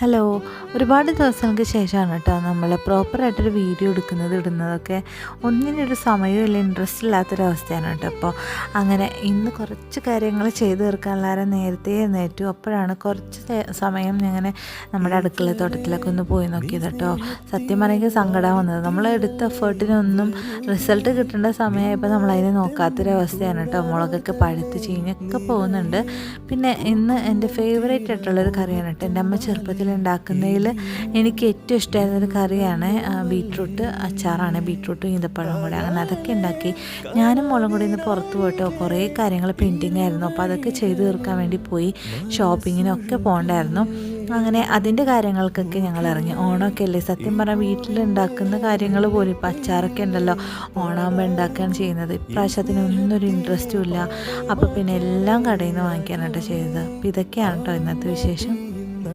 Hello ഒരുപാട് ദിവസങ്ങൾക്ക് ശേഷമാണ് കേട്ടോ നമ്മൾ പ്രോപ്പറായിട്ടൊരു വീഡിയോ എടുക്കുന്നത് ഇടുന്നതൊക്കെ. ഒന്നിനൊരു സമയമില്ല ഇൻട്രസ്റ്റ് ഇല്ലാത്തൊരവസ്ഥയാണ് കേട്ടോ അപ്പോൾ അങ്ങനെ ഇന്ന് കുറച്ച് കാര്യങ്ങൾ ചെയ്ത് തീർക്കാനുള്ളവരെ നേരത്തെ എഴുന്നേറ്റു. അപ്പോഴാണ് കുറച്ച് സമയം ഞങ്ങനെ നമ്മുടെ അടുക്കള തോട്ടത്തിലൊക്കെ ഒന്ന് പോയി നോക്കിയത് കേട്ടോ സത്യം പറയുമ്പോൾ സങ്കടം വന്നത്. നമ്മൾ എടുത്ത എഫേർട്ടിനൊന്നും റിസൾട്ട് കിട്ടേണ്ട സമയമായപ്പോൾ നമ്മൾ അതിനെ നോക്കാത്തൊരവസ്ഥയാണ് കേട്ടോ മുളകൊക്കെ പഴുത്ത് ചീഞ്ഞൊക്കെ പോകുന്നുണ്ട്. പിന്നെ ഇന്ന് എന്റെ ഫേവറേറ്റ് ആയിട്ടുള്ളൊരു കറിയാണ് കേട്ടോ എന്റെ അമ്മ ചെറുപ്പത്തിൽ ഉണ്ടാക്കുന്നതിൽ എനിക്ക് ഏറ്റവും ഇഷ്ടമായിരുന്നൊരു കറിയാണ് ആ, ബീട്രൂട്ട് അച്ചാറാണ്. ബീട്രൂട്ടും ഈന്തപ്പഴം കൂടെ അങ്ങനെ അതൊക്കെ ഉണ്ടാക്കി. ഞാനും മോളും കൂടി ഇന്ന് പുറത്ത് പോയിട്ടോ കുറേ കാര്യങ്ങൾ പെയിന്റിങ് ആയിരുന്നു. അപ്പോൾ അതൊക്കെ ചെയ്തു തീർക്കാൻ വേണ്ടി പോയി ഷോപ്പിങ്ങിനൊക്കെ പോകണ്ടായിരുന്നു. അങ്ങനെ അതിന്റെ കാര്യങ്ങൾക്കൊക്കെ ഞങ്ങൾ ഇറങ്ങി. ഓണമൊക്കെ അല്ലേ? സത്യം പറഞ്ഞാൽ വീട്ടിൽ ഉണ്ടാക്കുന്ന കാര്യങ്ങൾ പോലും ഇപ്പം അച്ചാറൊക്കെ ഉണ്ടല്ലോ ഓണാകുമ്പോൾ ഉണ്ടാക്കുകയാണ് ചെയ്യുന്നത്. ഇപ്രാവശ്യത്തിന് ഒന്നും ഒരു ഇൻട്രസ്റ്റും ഇല്ല. അപ്പോൾ പിന്നെ എല്ലാം കടയിൽ നിന്ന് വാങ്ങിക്കാനാട്ടോ ചെയ്തത്. അപ്പോൾ ഇതൊക്കെയാണ് കേട്ടോ ഇന്നത്തെ വിശേഷം.